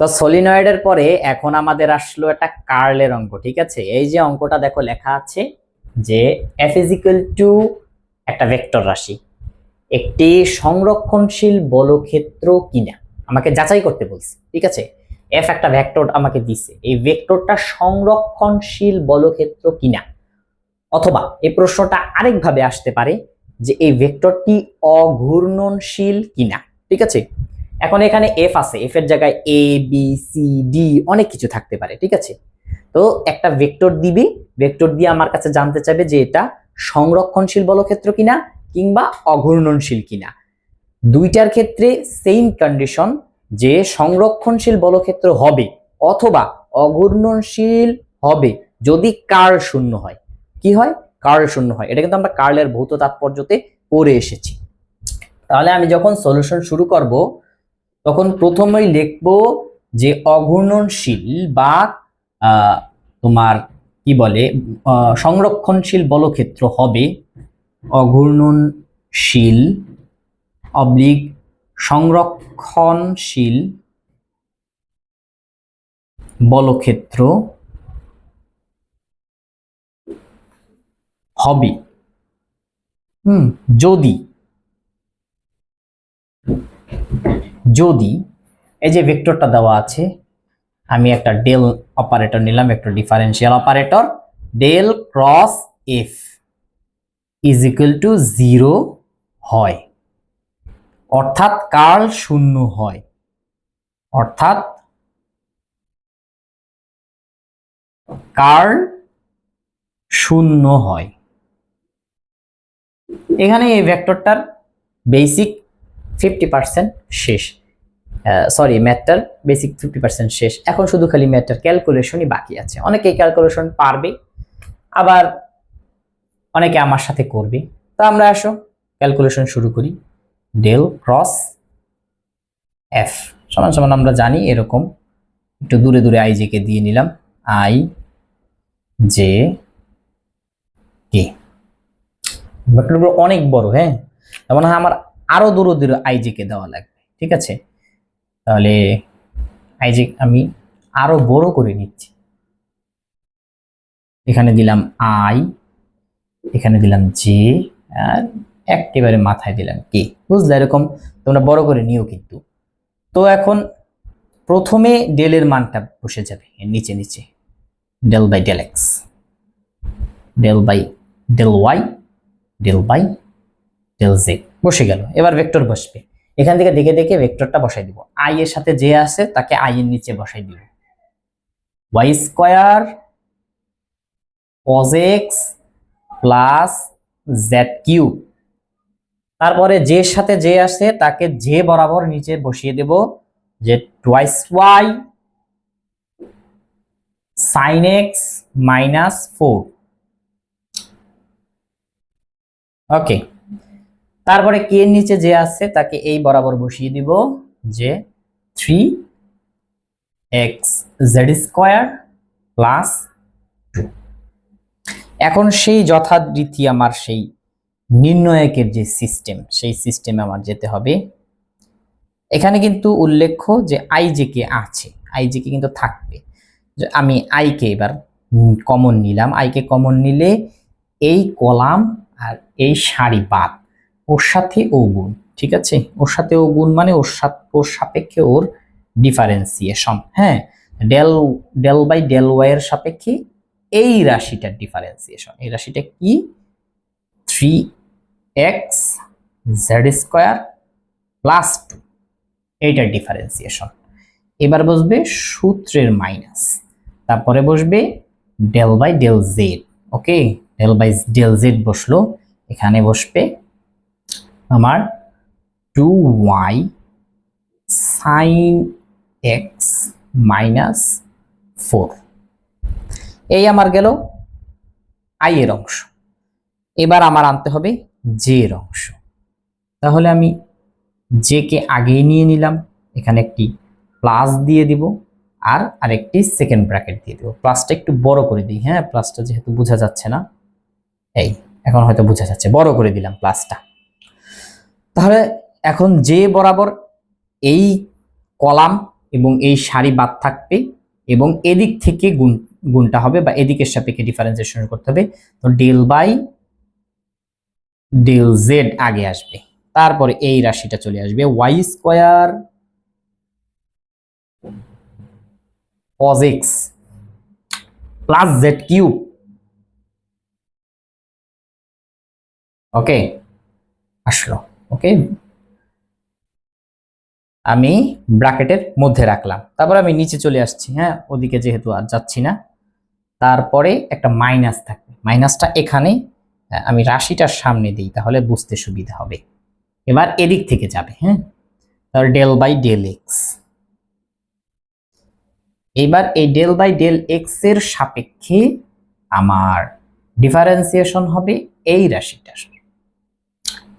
তো সলিনয়েডের পরে এখন আমাদের আসলো একটা কার্লের অঙ্ক, ঠিক আছে? এই যে অঙ্কটা দেখো লেখা আছে যে এফ ইজিক্যাল টু একটা ভেক্টর রাশি, একটি সংরক্ষণশীল বলক্ষেত্র কিনা? আমাকে যাচাই করতে বলছে, ঠিক আছে? এফ একটা ভেক্টর আমাকে দিছে, এই ভেক্টরটা সংরক্ষণশীল বলক্ষেত্র কিনা? অথবা এই প্রশ্নটা আরেকভাবে আসতে পারে যে এই ভেক্টরটি অঘূর্ণনশীল কিনা, ঠিক আছে? এখন এখানে এফ আছে এফ এর জায়গায় এ বি সি ডি অনেক কিছু থাকতে পারে, ঠিক আছে? তো একটা ভেক্টর দিবি, ভেক্টর দিয়ে আমার কাছে জানতে চাইবে যে এটা সংরক্ষণশীল বলক্ষেত্র কিনা কিংবা অঘূর্ণনশীল কিনা। দুইটার ক্ষেত্রে সেম কন্ডিশন যে সংরক্ষণশীল বলক্ষেত্র হবে অথবা অঘূর্ণনশীল হবে যদি কার শূন্য হয়। কি হয়? কার্ল শূন্য হয়। এটা কিন্তু আমরা কার্লের ভৌত তাৎপর্যতে পড়ে এসেছি। তাহলে আমি যখন সলিউশন শুরু করব তখন প্রথমেই লিখব যে অঘূর্ণনশীল বা তোমার কি বলে সংরক্ষণশীল বলক্ষেত্র হবে অঘূর্ণনশীল অবলিক সংরক্ষণশীল বলক্ষেত্র হবে। হুম, যদি যদি এই যে ভেক্টরটা দেওয়া আছে, আমি একটা ডেল অপারেটর নিলাম, একটা differential operator del cross F is equal to zero হয়। অর্থাৎ কার্ল শূন্য হয়। অর্থাৎ কার্ল শূন্য হয়। এখানে এই ভেক্টরটার বেসিক ফিফটি পার্সেন্ট শেষ। সরি ম্যাথটার বেসিক ফিফটি পার্সেন্ট শেষ। এখন শুধু খালি ম্যাথটার ক্যালকুলেশনই বাকি আছে। অনেকেই ক্যালকুলেশন পারবে, আবার অনেকে আমার সাথে করবে। তো আমরা আসো ক্যালকুলেশন শুরু করি। ডেল ক্রস এফ সমান সমান আমরা জানি এরকম। একটু দূরে দূরে আই কে দিয়ে নিলাম। আই জে কে অনেক বড় হ্যাঁ? এমন হয় আমার আরও দূরে দূরে আইজে কে দেওয়া লাগবে, ঠিক আছে? তাহলে আইজে আমি আরও বড় করে নিচ্ছি। এখানে দিলাম আই এখানে দিলাম জে আর একেবারে মাথায় দিলাম কে বুঝলে এরকম? তোমরা বড় করে নিও কিন্তু। তো এখন প্রথমে ডেলের মানটা বসে যাবে নিচে নিচে। Del by del X del by del Y del by del Z বসে গেল, এবার ভেক্টর বসবে। এখান থেকে দেখে দেখে ভেক্টরটা বসাই দিব। আই এর সাথে যে আছে, তাকে আই এর নিচে বসাই দিব। Y square cos x plus Z cube তারপরে যে সাথে যে আছে, তাকে যে বরাবর নিচে বসিয়ে দেব। যে twice Y sine X minus four okay তারপরে কে এর নিচে যে আছে, তাকে এই বরাবর বসিয়ে দিব যে three X Z square plus two এখন সেই যথারীতি আমার সেই নির্ণয়কের যে সিস্টেম সেই সিস্টেমে আমার যেতে হবে। এখানে কিন্তু উল্লেখ্য যে আই আইজেকে আছে আই আইজেকে কিন্তু থাকবে। আমি আইকে এবার কমন নিলাম আইকে কমন নিলে এই কলাম আর এই সারি বাদ। ওর সাথে ও গুণ, ঠিক আছে? ওর সাথে ও গুণ মানে ওর ওর সাপেক্ষে ওর ডিফারেন্সিয়েশন হ্যাঁ? Del del by del Y এর সাপেক্ষে এই রাশিটার ডিফারেন্সিয়েশন এই রাশিটা কি? Three X Z square plus two এইটার ডিফারেন্সিয়েশন এবার বসবে সূত্রের মাইনাস তারপরে বসবে del by del Z okay del by del Z বসল। এখানে বসবে আমার two Y sine X minus four এই আমার গেল আই এর অংশ। এবার আমার আনতে হবে জে এর অংশ। তাহলে আমি জে কে আগেই নিয়ে নিলাম। এখানে একটি প্লাস দিয়ে দিব আর আরেকটি সেকেন্ড ব্র্যাকেট দিয়ে দেবো। প্লাসটা একটু বড় করে দিই হ্যাঁ? প্লাসটা যেহেতু বোঝা যাচ্ছে না, এই, এখন হয়তো বোঝা যাচ্ছে। বড় করে দিলাম প্লাসটা তাহলে এখন যে বরাবর এই কলাম এবং এই সারি বাদ থাকবে এবং এদিক থেকে গুণ, গুণটা হবে বা এদিকের সাপেক্ষে ডিফারেন্সিয়েশন করতে হবে, তো ডেল বাই ডেল জেড আগে আসবে। তারপরে এই রাশিটা চলে আসবে Y square x plus Z cube okay আসলো। ওকে? আমি ব্র্যাকেটের মধ্যে রাখলাম। তারপর আমি নিচে চলে আসছি হ্যাঁ? ওদিকে যেহেতু আর যাচ্ছি না। তারপরে একটা মাইনাস থাকবে। মাইনাসটা এখানে আমি রাশিটার সামনে দিই, তাহলে বুঝতে সুবিধা হবে। এবার এদিক থেকে যাবে হ্যাঁ? তাহলে ডেল বাই ডেল এক্স এবার এই ডেল বাই ডেল এক্সের সাপেক্ষে আমার ডিফারেন্সিয়েশন হবে এই রাশিটার।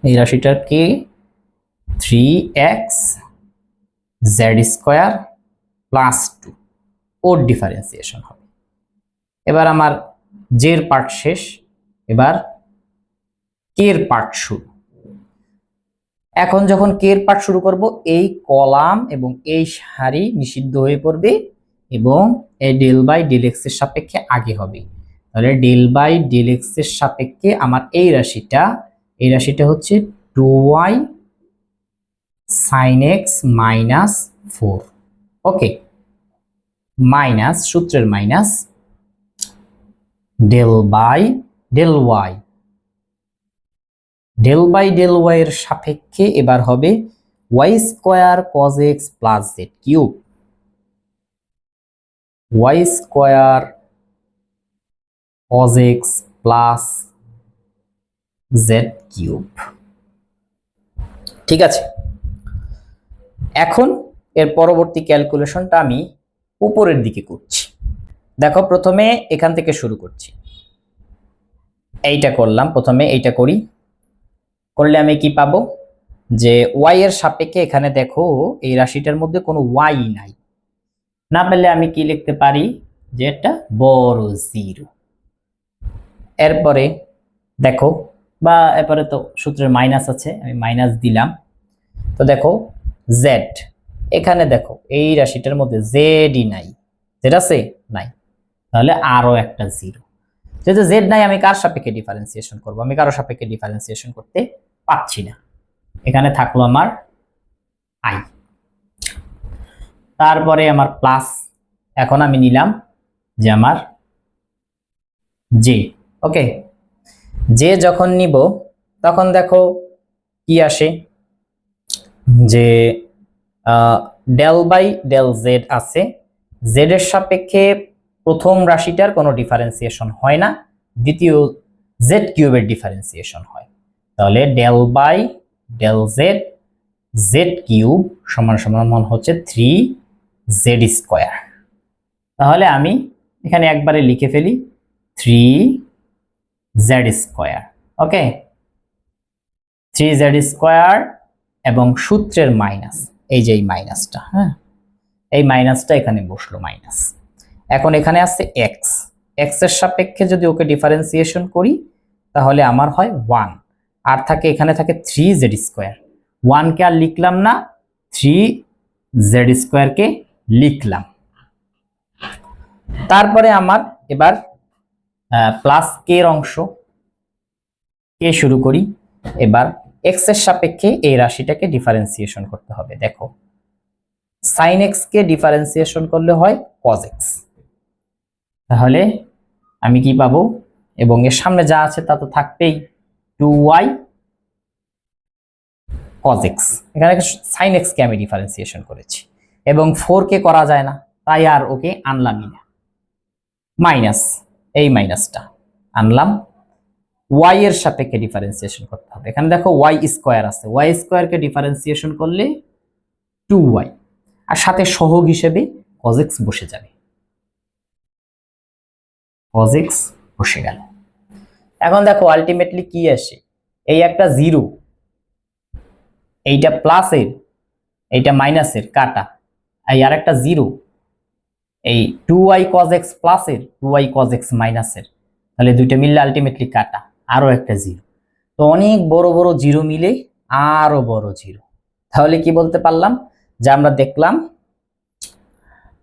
এই রাশিটার কে? Three X Z square plus two ওর ডিফারেন্সিয়েশন হবে। এবার আমার জের পার্ট শেষ। এবার কের পার্ট শুরু। এখন যখন কের পার্ট শুরু করব, এই কলাম এবং এই সারি নিষিদ্ধ হয়ে পড়বে এবং এই ডেল বাই ডেল এক্সের সাপেক্ষে আগে হবে। তাহলে ডেল বাই ডেল এক্সের সাপেক্ষে আমার এই রাশিটা এই রাশিটা হচ্ছে two Y sine X minus four okay minus সূত্রের minus del by del Y del by del Y এর সাপেক্ষে এবার হবে Y square cos X plus Z cube Y square cos X plus Z cube ঠিক আছে? এখন এর পরবর্তী ক্যালকুলেশনটা আমি উপরের দিকে করছি। দেখো, প্রথমে এখান থেকে শুরু করছি। এইটা করলাম, প্রথমে এইটা করি। করলে আমি কি পাবো? যে ওয়াই এর সাপেক্ষে এখানে দেখো, এই রাশিটার মধ্যে কোনো ওয়াই নাই। না পেলে আমি কি লিখতে পারি? যে এটা বড় জিরো এরপরে দেখো বা এরপরে তো সূত্রের মাইনাস আছে, আমি মাইনাস দিলাম। তো দেখো জেড এখানে দেখো, এই রাশিটার মধ্যে জেডই নাই। জেড আছে? নাই। তাহলে আরও একটা জিরো যেহেতু জেড নাই, আমি কার সাপেক্ষে ডিফারেন্সিয়েশন করব? আমি কারও সাপেক্ষে ডিফারেন্সিয়েশন করতে পাচ্ছি না। এখানে থাকল আমার আই তারপরে আমার প্লাস এখন আমি নিলাম যে আমার জে ওকে জে যখন নিব, তখন দেখো কি আসে? যে ডেল বাই ডেল জেড আছে। জেড এর সাপেক্ষে প্রথম রাশিটার কোনো ডিফারেন্সিয়েশন হয় না, দ্বিতীয় জেড কিউবের ডিফারেন্সিয়েশন হয়। তাহলে del by del Z Z cube সমান সমান মান হচ্ছে থ্রি জেড স্কোয়ার তাহলে আমি এখানে একবারে লিখে ফেলি three Z square okay three Z square এবং সূত্রের মাইনাস এই যে এই মাইনাসটা হ্যাঁ? এই মাইনাসটা এখানে বসল মাইনাস এখন এখানে আছে এক্স এক্সের সাপেক্ষে যদি ওকে ডিফারেন্সিয়েশন করি, তাহলে আমার হয় ওয়ান আর থাকে, এখানে থাকে থ্রি জেড স্কোয়ার ওয়ানকে আর লিখলাম না থ্রি জেড স্কোয়ারকে লিখলাম। তারপরে আমার এবার প্লাস কে এর অংশ। কে শুরু করি। এবার এক্সের সাপেক্ষে এই রাশিটাকে ডিফারেন্সিয়েশন করতে হবে। দেখো সাইন এক্স কে ডিফারেন্সিয়েশন করলে হয় কজ এক্স তাহলে আমি কি পাবো? এবং এর সামনে যা আছে তা তো থাকবেই টু ওয়াই কজ এক্স এখানে সাইন এক্স কে আমি ডিফারেন্সিয়েশন করেছি। এবং ফোর কে করা যায় না, তাই আর ওকে আনলামই না। মাইনাস এই মাইনাসটা আনলাম। ওয়াই এর সাপেক্ষে ডিফারেন্সিয়েশন করতে হবে। এখানে দেখো ওয়াই স্কোয়ার আছে। ওয়াই স্কোয়ারকে ডিফারেন্সিয়েশন করলে টু ওয়াই আর সাথে সহগ হিসেবে কজেক্স বসে যাবে। কজেক্স বসে গেল। এখন দেখো আলটিমেটলি কি আসে? এই একটা জিরো এইটা প্লাসের এইটা মাইনাসের কাটা। এই আর একটা জিরো এই টু ওয়াই কজ এক্স প্লাসের টু ওয়াই কজ এক্স মাইনাসের তাহলে দুইটা মিললে আলটিমেটলি কাটা, আরও একটা জিরো তো অনেক বড় বড় জিরো মিলে আরও বড় জিরো তাহলে কি বলতে পারলাম? যে আমরা দেখলাম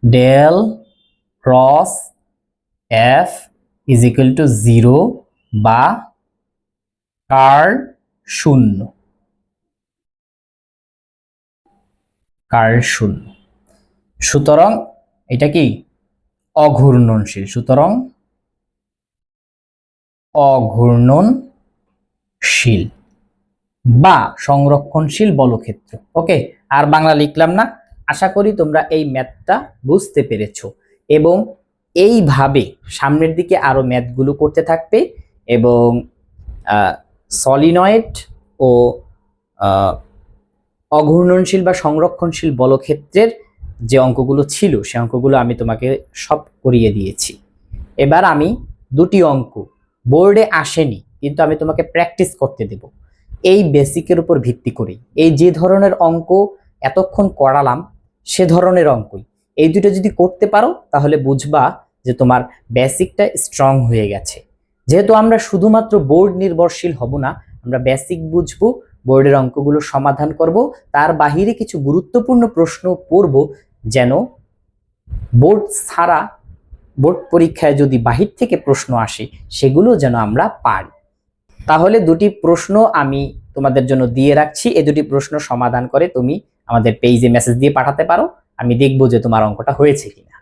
del cross F is equal to zero বা কার্ল শূন্য। কার্ল শূন্য। সুতরাং এটা কি? অঘূর্ণনশীল। সুতরাং অঘূর্ণনশীল বা সংরক্ষণশীল বলক্ষেত্র। ওকে? আর বাংলা লিখলাম না? আশা করি তোমরা এই ম্যাথটা বুঝতে পেরেছ এবং এইভাবে সামনের দিকে আরও ম্যাথগুলো করতে থাকবে এবং সলিনয়েড ও অঘূর্ণনশীল বা সংরক্ষণশীল বলক্ষেত্রের যে অঙ্কগুলো ছিল, সে অঙ্কগুলো আমি তোমাকে সব করিয়ে দিয়েছি। এবার আমি দুটি অঙ্ক, বোর্ডে আসেনি, কিন্তু আমি তোমাকে প্র্যাকটিস করতে দেব। এই বেসিকের উপর ভিত্তি করে এই যে ধরনের অঙ্ক এতক্ষণ করালাম, সে ধরনের অঙ্কই। এই দুটো যদি করতে পারো, তাহলে বুঝবা যে তোমার বেসিকটা স্ট্রং হয়ে গেছে। যেহেতু আমরা শুধুমাত্র বোর্ড নির্ভরশীল হব না, আমরা বেসিক বুঝব, বোর্ডের অঙ্কগুলো সমাধান করব, তার বাহিরে কিছু গুরুত্বপূর্ণ প্রশ্ন করব যেন বোর্ড ছাড়া, বোর্ড পরীক্ষায় যদি বাহির থেকে প্রশ্ন আসে, সেগুলো যেন আমরা পারি। তাহলে দুটি প্রশ্ন আমি তোমাদের জন্য দিয়ে রাখছি। এ দুটি প্রশ্ন সমাধান করে তুমি আমাদের পেজে মেসেজ দিয়ে পাঠাতে পারো। আমি দেখব যে তোমার অঙ্কটা হয়েছে কিনা।